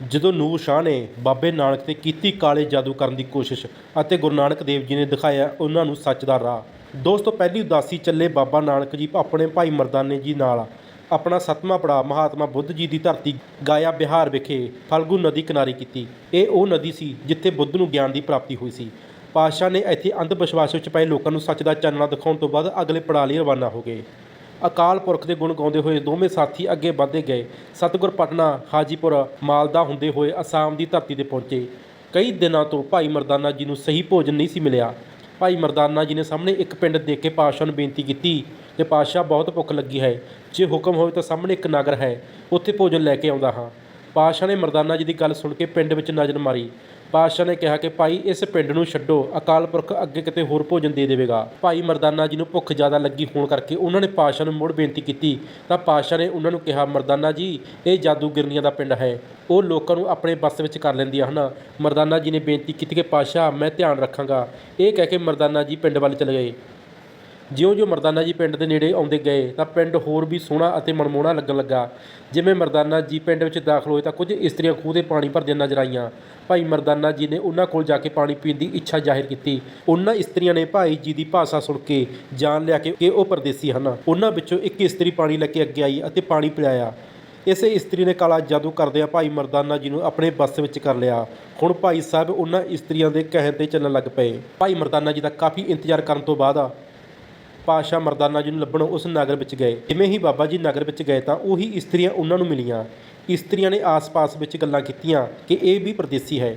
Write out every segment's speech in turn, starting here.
ਜਦੋਂ ਨੂਰ ਸ਼ਾਹ ਨੇ ਬਾਬੇ ਨਾਨਕ ਤੇ ਕੀਤੀ ਕਾਲੇ ਜਾਦੂ ਕਰਨ ਦੀ ਕੋਸ਼ਿਸ਼ ਅਤੇ ਗੁਰੂ ਨਾਨਕ ਦੇਵ ਜੀ ਨੇ ਦਿਖਾਇਆ ਉਹਨਾਂ ਨੂੰ ਸੱਚ ਦਾ ਰਾਹ, ਦੋਸਤੋ ਪਹਿਲੀ ਉਦਾਸੀ ਚੱਲੇ ਬਾਬਾ ਨਾਨਕ ਜੀ ਆਪਣੇ ਭਾਈ ਮਰਦਾਨੇ ਜੀ ਨਾਲ ਆਪਣਾ ਸਤਵਾਂ ਪੜਾ ਮਹਾਤਮਾ ਬੁੱਧ ਜੀ ਦੀ ਧਰਤੀ ਗਾਇਆ ਬਿਹਾਰ ਵਿਖੇ ਫਲਗੂ ਨਦੀ ਕਿਨਾਰੇ ਕੀਤੀ। ਇਹ ਉਹ ਨਦੀ ਸੀ ਜਿੱਥੇ ਬੁੱਧ ਨੂੰ ਗਿਆਨ ਦੀ ਪ੍ਰਾਪਤੀ ਹੋਈ ਸੀ। ਪਾਤਸ਼ਾਹ ਨੇ ਇੱਥੇ ਅੰਧ ਵਿਸ਼ਵਾਸ ਵਿੱਚ ਪਏ ਲੋਕਾਂ ਨੂੰ ਸੱਚ ਦਾ ਚਾਨਣਾ ਦਿਖਾਉਣ ਤੋਂ ਬਾਅਦ ਅਗਲੇ ਪੜਾਅ ਲਈ ਰਵਾਨਾ ਹੋ ਗਏ। ਅਕਾਲ ਪੁਰਖ ਦੇ ਗੁਣ ਗਾਉਂਦੇ ਹੋਏ ਦੋਵੇਂ ਸਾਥੀ ਅੱਗੇ ਵਧਦੇ ਗਏ। ਸਤਿਗੁਰ ਪਟਨਾ, ਹਾਜੀਪੁਰ, ਮਾਲਦਾ ਹੁੰਦੇ ਹੋਏ ਅਸਾਮ ਦੀ ਧਰਤੀ ਤੇ ਪਹੁੰਚੇ। ਕਈ ਦਿਨਾਂ ਤੋਂ ਭਾਈ ਮਰਦਾਨਾ ਜੀ ਨੂੰ ਸਹੀ ਭੋਜਨ ਨਹੀਂ ਸੀ ਮਿਲਿਆ। ਭਾਈ ਮਰਦਾਨਾ ਜੀ ਨੇ ਸਾਹਮਣੇ ਇੱਕ ਪਿੰਡ ਦੇਖ ਕੇ ਪਾਤਸ਼ਾਹ ਨੂੰ ਬੇਨਤੀ ਕੀਤੀ ਕਿ ਪਾਤਸ਼ਾਹ, ਬਹੁਤ ਭੁੱਖ ਲੱਗੀ ਹੈ। ਜੇ ਹੁਕਮ ਹੋਵੇ ਤਾਂ ਸਾਹਮਣੇ ਇੱਕ ਨਗਰ ਹੈ। ਉੱਥੇ ਭੋਜਨ ਲੈ ਕੇ ਆਉਂਦਾ ਹਾਂ। ਪਾਤਸ਼ਾਹ ਨੇ ਮਰਦਾਨਾ ਜੀ ਦੀ ਗੱਲ ਸੁਣ ਕੇ ਪਿੰਡ ਵਿੱਚ ਨਜ਼ਰ ਮਾਰੀ। ਪਾਤਸ਼ਾਹ ਨੇ ਕਿਹਾ ਕਿ ਭਾਈ, ਇਸ ਪਿੰਡ ਨੂੰ ਛੱਡੋ, ਅਕਾਲ ਪੁਰਖ ਅੱਗੇ ਕਿਤੇ ਹੋਰ ਭੋਜਨ ਦੇ ਦੇਵੇਗਾ। ਭਾਈ, ਮਰਦਾਨਾ ਜੀ ਨੂੰ ਭੁੱਖ ਜ਼ਿਆਦਾ ਲੱਗੀ ਹੋਣ ਕਰਕੇ ਉਹਨਾਂ ਨੇ ਪਾਤਸ਼ਾਹ ਨੂੰ ਮੁੜ ਬੇਨਤੀ ਕੀਤੀ। ਤਾਂ ਪਾਤਸ਼ਾਹ ਨੇ ਉਹਨਾਂ ਨੂੰ ਕਿਹਾ, ਮਰਦਾਨਾ ਜੀ, ਇਹ ਜਾਦੂਗਰਨੀਆਂ ਦਾ ਪਿੰਡ ਹੈ। ਉਹ ਲੋਕਾਂ ਨੂੰ ਆਪਣੇ ਬਸ ਵਿੱਚ ਕਰ ਲੈਂਦੀਆਂ ਹਨ। ਮਰਦਾਨਾ ਜੀ ਨੇ ਬੇਨਤੀ ਕੀਤੀ ਕਿ ਪਾਤਸ਼ਾਹ, ਮੈਂ ਧਿਆਨ ਰੱਖਾਂਗਾ। ਇਹ ਕਹਿ ਕੇ ਮਰਦਾਨਾ ਜੀ ਪਿੰਡ ਵੱਲ ਚਲੇ ਗਏ। ਜਿਉਂ-ਜਿਉਂ ਮਰਦਾਨਾ ਜੀ ਪਿੰਡ ਦੇ ਨੇੜੇ ਆਉਂਦੇ ਗਏ ਤਾਂ ਪਿੰਡ ਹੋਰ ਵੀ ਸੋਹਣਾ ਅਤੇ ਮਨਮੋਹਣਾ ਲੱਗਣ ਲੱਗਾ। ਜਿਵੇਂ ਮਰਦਾਨਾ ਜੀ ਪਿੰਡ ਵਿੱਚ ਦਾਖਲ ਹੋਏ ਤਾਂ ਕੁਝ ਇਸਤਰੀਆਂ ਖੂਹ ਦੇ ਪਾਣੀ ਭਰਦੀਆਂ ਨਜ਼ਰ ਆਈਆਂ। ਭਾਈ ਮਰਦਾਨਾ ਜੀ ਨੇ ਉਹਨਾਂ ਕੋਲ ਜਾ ਕੇ ਪਾਣੀ ਪੀਣ ਦੀ ਇੱਛਾ ਜ਼ਾਹਿਰ ਕੀਤੀ। ਉਹਨਾਂ ਇਸਤਰੀਆਂ ਨੇ ਭਾਈ ਜੀ ਦੀ ਭਾਸ਼ਾ ਸੁਣ ਕੇ ਜਾਣ ਲਿਆ ਕਿ ਉਹ ਪਰਦੇਸੀ ਹਨ। ਉਹਨਾਂ ਵਿੱਚੋਂ ਇੱਕ ਇਸਤਰੀ ਪਾਣੀ ਲੈ ਕੇ ਅੱਗੇ ਆਈ ਅਤੇ ਪਾਣੀ ਪਿਲਾਇਆ। ਇਸੇ ਇਸਤਰੀ ਨੇ ਕਾਲਾ ਜਾਦੂ ਕਰਦਿਆਂ ਭਾਈ ਮਰਦਾਨਾ ਜੀ ਨੂੰ ਆਪਣੇ ਬੱਸ ਵਿੱਚ ਕਰ ਲਿਆ। ਹੁਣ ਭਾਈ ਸਾਹਿਬ ਉਹਨਾਂ ਇਸਤਰੀਆਂ ਦੇ ਕਹਿਣ ਤੇ ਚੱਲਣ ਲੱਗ ਪਏ। ਭਾਈ ਮਰਦਾਨਾ ਜੀ ਦਾ ਕਾਫੀ ਇੰਤਜ਼ਾਰ ਕਰਨ ਤੋਂ ਬਾਅਦ ਪਾਸ਼ਾ ਮਰਦਾਨਾ ਜੀ ਨੂੰ ਲੱਭਣ ਉਸ ਨਗਰ ਵਿੱਚ ਗਏ। ਜਿਵੇਂ ਹੀ ਬਾਬਾ ਜੀ ਨਗਰ ਵਿੱਚ ਗਏ ਤਾਂ ਉਹੀ ਇਸਤਰੀਆਂ ਉਹਨਾਂ ਨੂੰ ਮਿਲੀਆਂ। ਇਸਤਰੀਆਂ ਨੇ ਆਸ-ਪਾਸ ਵਿੱਚ ਗੱਲਾਂ ਕੀਤੀਆਂ ਕਿ ਇਹ ਵੀ ਪਰਦੇਸੀ ਹੈ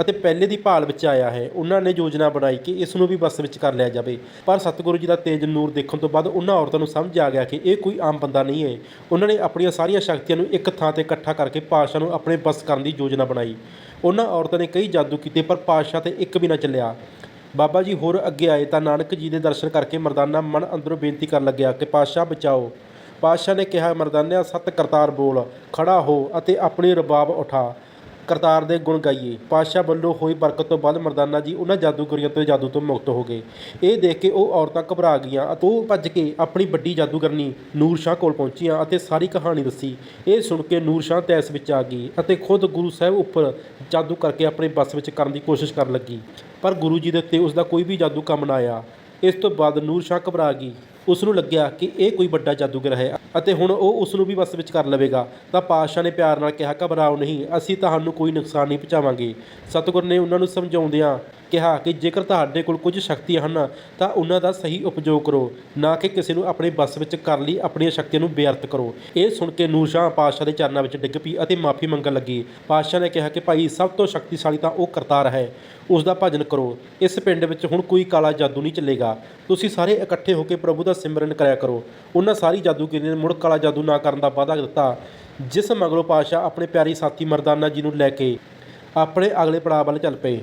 ਅਤੇ ਪਹਿਲੇ ਦੀ ਭਾਲ ਵਿੱਚ ਆਇਆ ਹੈ। ਉਹਨਾਂ ਨੇ ਯੋਜਨਾ ਬਣਾਈ ਕਿ ਇਸ ਨੂੰ ਵੀ ਬੱਸ ਵਿੱਚ ਕਰ ਲਿਆ ਜਾਵੇ। ਪਰ ਸਤਿਗੁਰੂ ਜੀ ਦਾ ਤੇਜ ਨੂਰ ਦੇਖਣ ਤੋਂ ਬਾਅਦ ਉਹਨਾਂ ਔਰਤਾਂ ਨੂੰ ਸਮਝ ਆ ਗਿਆ ਕਿ ਇਹ ਕੋਈ ਆਮ ਬੰਦਾ ਨਹੀਂ ਹੈ। ਉਹਨਾਂ ਨੇ ਆਪਣੀਆਂ ਸਾਰੀਆਂ ਸ਼ਕਤੀਆਂ ਨੂੰ ਇੱਕ ਥਾਂ ਤੇ ਇਕੱਠਾ ਕਰਕੇ ਪਾਸ਼ਾ ਨੂੰ ਆਪਣੇ ਬੱਸ ਕਰਨ ਦੀ ਯੋਜਨਾ ਬਣਾਈ। ਉਹਨਾਂ ਔਰਤਾਂ ਨੇ ਕਈ ਜਾਦੂ ਕੀਤੇ ਪਰ ਪਾਸ਼ਾ ਤੇ ਇੱਕ ਵੀ ਨਾ ਚੱਲਿਆ। ਬਾਬਾ ਜੀ ਹੋਰ ਅੱਗੇ ਆਏ ਤਾਂ ਨਾਨਕ ਜੀ ਦੇ ਦਰਸ਼ਨ ਕਰਕੇ ਮਰਦਾਨਾ ਮਨ ਅੰਦਰੋਂ ਬੇਨਤੀ ਕਰਨ ਲੱਗਿਆ ਕਿ ਪਾਤਸ਼ਾਹ ਬਚਾਓ। ਪਾਤਸ਼ਾਹ ਨੇ ਕਿਹਾ, ਮਰਦਾਨਿਆ, ਸਤ ਕਰਤਾਰ ਬੋਲ, ਖੜਾ ਹੋ ਅਤੇ ਆਪਣੀ ਰਬਾਬ ਉਠਾ। ਕਰਤਾਰ ਦੇ ਗੁਣ ਗਾਈਏ। ਪਾਤਸ਼ਾਹ ਵੱਲੋਂ ਹੋਈ ਬਰਕਤ ਤੋਂ ਬਾਅਦ ਮਰਦਾਨਾ ਜੀ ਉਹਨਾਂ ਜਾਦੂਗਰੀਆਂ ਤੋਂ ਜਾਦੂ ਤੋਂ ਮੁਕਤ ਹੋ ਗਏ। ਇਹ ਦੇਖ ਕੇ ਉਹ ਔਰਤਾਂ ਘਬਰਾ ਗਈਆਂ ਅਤੇ ਉਹ ਭੱਜ ਕੇ ਆਪਣੀ ਵੱਡੀ ਜਾਦੂਗਰਨੀ ਨੂਰ ਸ਼ਾਹ ਕੋਲ ਪਹੁੰਚੀਆਂ ਅਤੇ ਸਾਰੀ ਕਹਾਣੀ ਦੱਸੀ। ਇਹ ਸੁਣ ਕੇ ਨੂਰ ਸ਼ਾਹ ਤੈਸ ਵਿੱਚ ਆ ਗਈ ਅਤੇ ਖੁਦ ਗੁਰੂ ਸਾਹਿਬ ਉੱਪਰ ਜਾਦੂ ਕਰਕੇ ਆਪਣੇ ਬਸ ਵਿੱਚ ਕਰਨ ਦੀ ਕੋਸ਼ਿਸ਼ ਕਰਨ ਲੱਗੀ। ਪਰ ਗੁਰੂ ਜੀ ਦੇ ਉੱਤੇ ਉਸ ਦਾ ਕੋਈ ਵੀ ਜਾਦੂ ਕੰਮ ਨਾ ਆਇਆ। ਇਸ ਤੋਂ ਬਾਅਦ ਨੂਰ ਸ਼ਾਹ ਘਬਰਾ ਗਈ। ਉਸ ਨੂੰ ਲੱਗਿਆ ਕਿ ਇਹ ਕੋਈ ਵੱਡਾ ਜਾਦੂਗਰ ਹੈ ਅਤੇ ਹੁਣ ਉਹ ਉਸ ਨੂੰ ਵੀ ਵਸ ਵਿੱਚ ਕਰ ਲਵੇਗਾ। ਤਾਂ ਪਾਤਸ਼ਾਹ ਨੇ ਪਿਆਰ ਨਾਲ ਕਿਹਾ, ਘਬਰਾਓ ਨਹੀਂ, ਅਸੀਂ ਤੁਹਾਨੂੰ ਕੋਈ ਨੁਕਸਾਨ ਨਹੀਂ ਪਹੁੰਚਾਵਾਂਗੇ। ਸਤਿਗੁਰ ਨੇ ਉਹਨਾਂ ਨੂੰ ਸਮਝਾਉਂਦਿਆਂ ਕਿਹਾ ਕਿ ਜੇਕਰ ਤੁਹਾਡੇ ਕੋਲ ਕੁਝ ਸ਼ਕਤੀਆਂ ਹਨ, ਤਾਂ ਉਹਨਾਂ ਦਾ ਸਹੀ ਉਪਯੋਗ ਕਰੋ, ਨਾ ਕਿ ਕਿਸੇ ਨੂੰ ਆਪਣੇ ਬਸ ਵਿੱਚ ਕਰ ਲਈ ਆਪਣੀਆਂ ਸ਼ਕਤੀਆਂ ਨੂੰ ਬੇਅਰਥ ਕਰੋ। ਇਹ ਸੁਣ ਕੇ ਨੂਰ ਸ਼ਾਹ ਪਾਤਸ਼ਾਹ ਦੇ ਚਰਨਾਂ ਵਿੱਚ ਡਿੱਗ ਪਈ ਅਤੇ ਮਾਫੀ ਮੰਗਣ ਲੱਗੀ। ਪਾਤਸ਼ਾਹ ਨੇ ਕਿਹਾ ਕਿ ਭਾਈ, ਸਭ ਤੋਂ ਸ਼ਕਤੀਸ਼ਾਲੀ ਤਾਂ ਉਹ ਕਰਤਾਰ ਹੈ। ਉਸ ਦਾ ਭਜਨ ਕਰੋ। ਇਸ ਪਿੰਡ ਵਿੱਚ ਹੁਣ ਕੋਈ ਕਾਲਾ ਜਾਦੂ ਨਹੀਂ ਚੱਲੇਗਾ। ਤੁਸੀਂ ਸਾਰੇ ਇਕੱਠੇ ਹੋ ਕੇ ਪ੍ਰਭੂ ਦਾ ਸਿਮਰਨ ਕਰਿਆ ਕਰੋ। ਉਹਨਾਂ ਸਾਰੀ ਜਾਦੂਗਰੀ ਨੇ ਮੁੜ ਕਾਲਾ ਜਾਦੂ ਨਾ ਕਰਨ ਦਾ ਵਾਅਦਾ ਦਿੱਤਾ ਜਿਸ ਮਗਰੋਂ ਪਾਤਸ਼ਾਹ ਆਪਣੇ ਪਿਆਰੀ ਸਾਥੀ ਮਰਦਾਨਾ ਜੀ ਨੂੰ ਲੈ ਕੇ ਆਪਣੇ ਅਗਲੇ ਪੜਾਅ ਵੱਲ ਚੱਲ ਪਏ।